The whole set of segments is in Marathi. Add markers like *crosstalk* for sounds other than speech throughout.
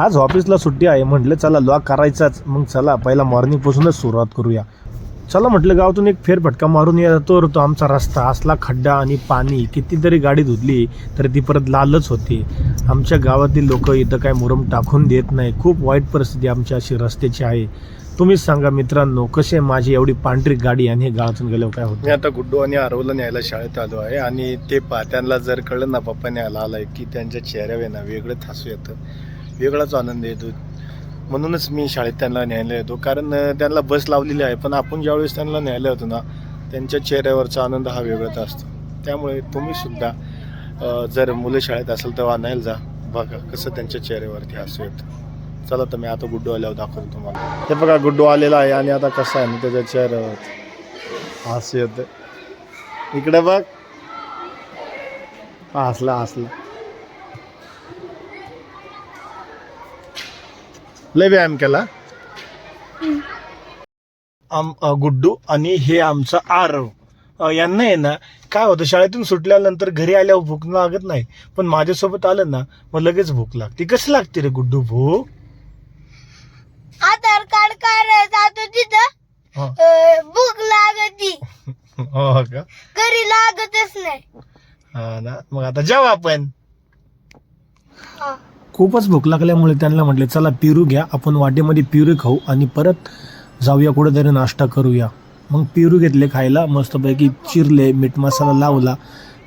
आज ऑफिसला सुट्टी आहे. म्हटलं चला लॉक करायचाच. मग चला पहिला मॉर्निंगपासूनच सुरुवात करूया. चला म्हटलं गावातून एक फेरफटका मारून येतो तो आमचा रस्ता. असला खड्डा आणि पाणी. कितीतरी गाडी धुतली तर ती परत लालच होती. आमच्या गावातील लोक इथं काय मुरम टाकून देत नाही. खूप वाईट परिस्थिती आमच्या अशी रस्त्याची आहे. तुम्हीच सांगा मित्रांनो कसे माझी एवढी पांढरी गाडी आणि हे गावातून गेल्यावर काय होतं? मी आता गुड्डू आणि आरवला न्यायला शाळेत आलो आहे आणि ते पात्यांना जर कळलं ना पप्पा न्यायला आलाय की त्यांच्या चेहऱ्यावर ना वेगळं थासू येतं. वेगळाच आनंद येतो. म्हणूनच मी शाळेत त्यांना न्यायला येतो. कारण त्यांना बस लावलेली आहे. पण आपण ज्यावेळेस त्यांना न्यायला येतो ना त्यांच्या चेहऱ्यावरचा आनंद हा वेगळाच असतो. त्यामुळे तुम्ही सुद्धा जर मुलं शाळेत असेल तर आणायला जा. बघा कसं त्यांच्या चेहऱ्यावरती हसू येतं. चला तर मी आता गुड्डू आल्यावर दाखवतो तुम्हाला. हे बघा गुड्डू आलेला आहे आणि आता कसं आहे ना त्याच्या चेहऱ्यावर हसू येतं. इकडे बघ. हा, हसला हसला. लय व्यायाम केला. आम गुड्डू आणि हे आमचं आरव यांना आहे ना काय होतं शाळेतून सुटल्यानंतर घरी आल्यावर भूक लागत नाही पण माझ्यासोबत आलं ना मग लगेच भूक लागते. कशी लागते रे गुड्डू भूक? आधार कार्ड काढायला जातो तिथं. भूक लागती. *laughs* हो का? घरी लागतच नाही. हा ना. मग आता जाऊ आपण. हा. खूपच भूक लागल्यामुळे त्यांना म्हटले चला पिरू घ्या. आपण वाटेमध्ये पिरू खाऊ आणि परत जाऊया कुठेतरी नाश्ता करूया. मग पिरू घेतले खायला मस्तपैकी चिरले मीठ मसाला लावला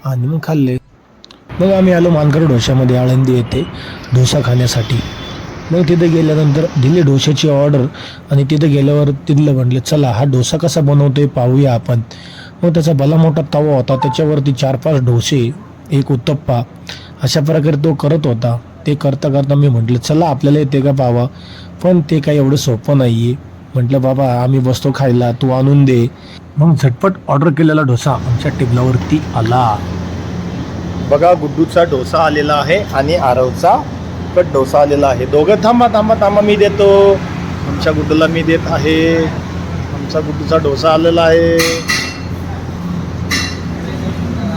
आणि मग खाल्ले. मग आम्ही आलो मानकर डोशामध्ये आळंदी येते डोसा खाण्यासाठी. मग तिथे गेल्यानंतर दिली डोशाची ऑर्डर आणि तिथे गेल्यावर तिथलं म्हटलं चला हा डोसा कसा बनवतोय पाहूया आपण. मग त्याचा भला मोठा तवा होता. त्याच्यावरती चार पाच डोसे एक उत्तप्पा अशा प्रकारे तो करत होता. ते करता करता मी म्हटलं चला आपल्याला येते का पावा पण ते काही एवढं सोपं नाही आहे म्हटलं बाबा आम्ही बसतो खायला तू आणून दे. मग झटपट ऑर्डर केलेला डोसा आमच्या टेबलावरती आला. बघा गुड्डूचा डोसा आलेला आहे आणि आरवचा कट डोसा आलेला आहे. दोघं थांबा थांबा थांबा मी देतो. आमच्या गुड्डूला मी देत आहे. आमचा गुड्डूचा डोसा आलेला आहे.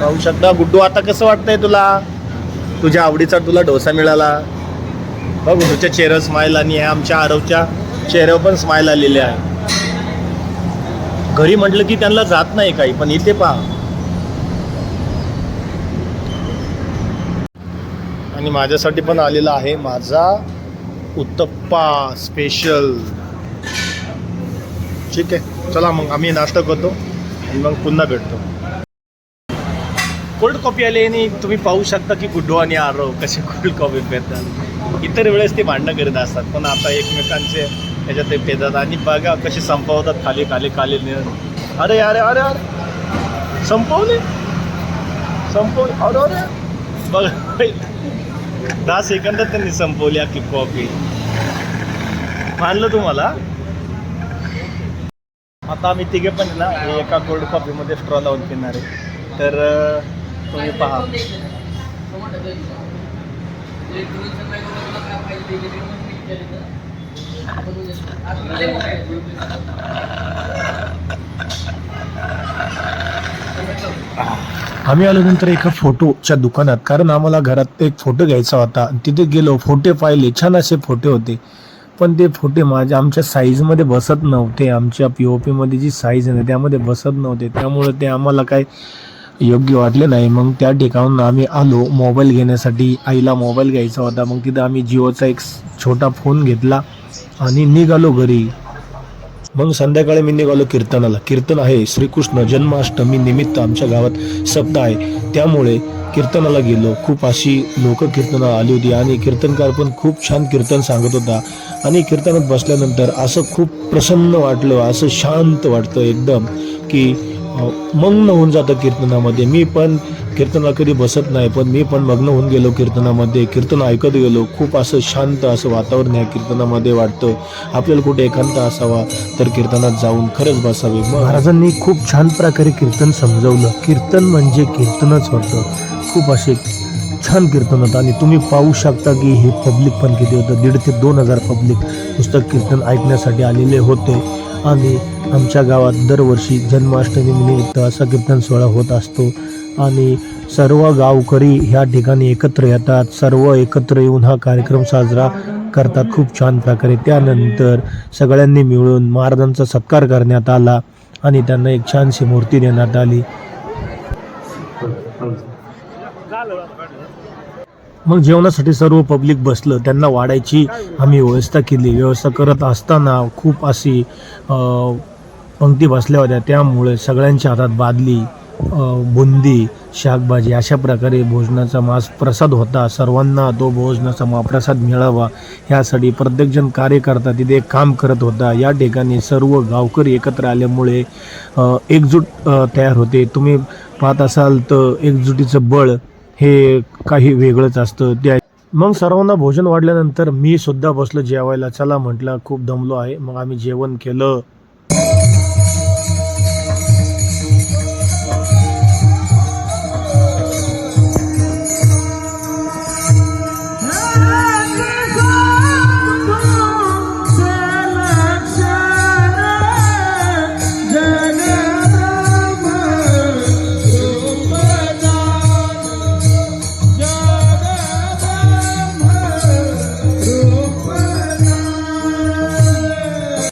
पाहू शकता गुड्डू आता कसं वाटतंय तुला? तुझ्या आवडीचा तुला डोसा मिळाला. बघ तुझ्या चेहऱ्यावर स्माईल आणि आमच्या आरवच्या चेहऱ्यावर पण स्माईल आलेली आहे. घरी म्हटलं की त्यांना जात नाही काही पण इथे पहा. आणि माझ्यासाठी पण आलेला आहे माझा उत्तप्पा स्पेशल ठीक आहे. चला मग आम्ही नाश्ता करतो आणि मग पुन्हा भेटतो. कोल्ड कॉफी आली आणि तुम्ही पाहू शकता की गुड्डू आणि आरव कसे कोल्ड कॉफी पेतात. इतर वेळेस ते भांडणं करत असतात पण आता एकमेकांचे त्याच्यात ते पेतात. आणि बघा कसे संपवतात खाली खाली खाली. अरे अरे अरे अरे. संपवले? संपवले? अरे अरे. बघ दहा सेकंदात त्यांनी संपवली आपली कॉफी मानलं तुम्हाला? आता आम्ही तिघे पण ना एका कोल्ड कॉफीमध्ये स्ट्रॉ लावून पिणार आहे. तर तुम्ही पहा. आम्ही आल्यानंतर एका फोटोच्या दुकानात कारण आम्हाला घरात एक फोटो घ्यायचा होता. तिथे गेलो फोटे पाहिले छान असे फोटे होते. पण ते फोटे माझ्या आमच्या साईजमध्ये बसत नव्हते. आमच्या पी ओ पीमध्ये जी साईज आहे ना त्यामध्ये बसत नव्हते. त्यामुळे ते आम्हाला काय योग्य वाटले नाही. मग त्या ठिकाणून आम्ही आलो. मोबाईल घेण्यासाठी आईला मोबाईल घ्यायचा होता. मग तिथं आम्ही जिओचा एक छोटा फोन घेतला आणि निघालो घरी. मग संध्याकाळी मी निघालो कीर्तनाला. कीर्तन आहे. श्रीकृष्ण जन्माष्टमी निमित्त आमच्या गावात सप्ताह आहे. त्यामुळे कीर्तनाला गेलो. खूप अशी लोक कीर्तनाला आली होती आणि कीर्तनकार पण खूप छान कीर्तन सांगत होता. आणि कीर्तनात बसल्यानंतर असं खूप प्रसन्न वाटलं. असं शांत वाटतं एकदम की मग्न होऊन जातं कीर्तनामध्ये. मी पण कीर्तनाला कधी बसत नाही पण मी पण मग्न होऊन गेलो कीर्तनामध्ये. कीर्तन ऐकत गेलो. खूप असं शांत असं वातावरण आहे कीर्तनामध्ये वाटतं. आपल्याला कुठे एकांत असावा तर कीर्तनात जाऊन खरंच बसावे. महाराजांनी खूप छान प्रकारे कीर्तन समजवलं. कीर्तन म्हणजे कीर्तनच होतं. खूप असे छान कीर्तन होतं. आणि तुम्ही पाहू शकता की हे पब्लिक पण किती होतं. दीड ते दोन हजार पब्लिक पुस्तक कीर्तन ऐकण्यासाठी आलेले होते. आणि आमच्या गावात दरवर्षी जन्माष्टमी निमित्त असा कीर्तन सोहळा होत असतो. आणि सर्व गावकरी ह्या ठिकाणी एकत्र येतात. सर्व एकत्र येऊन हा कार्यक्रम साजरा करतात. खूप छान प्रकारे. त्यानंतर सगळ्यांनी मिळून महाराजांचा सत्कार करण्यात आला आणि त्यांना एक छानशी मूर्ती देण्यात आली. मग जेवणासाठी सर्व पब्लिक बसलं. त्यांना वाढायची आम्ही व्यवस्था केली. व्यवस्था करत असताना खूप अशी पंक्ती बसल्या होत्या. त्यामुळे सगळ्यांच्या हातात बादली बुंदी शाकभाजी अशा प्रकारे भोजनाचा मास प्रसाद होता. सर्वांना तो भोजनाचा महाप्रसाद मिळावा ह्यासाठी प्रत्येकजण कार्यकर्ता तिथे काम करत होता. या ठिकाणी सर्व गावकरी एकत्र आल्यामुळे एकजूट तयार होते. तुम्ही पाहत असाल तर एकजुटीचं बळ हे काही वेगळंच असतं. त्या मग सर्वांना भोजन वाढल्यानंतर मी सुद्धा बसलो जेवायला. चला म्हटलं खूप दमलो आहे. मग आम्ही जेवण केलं.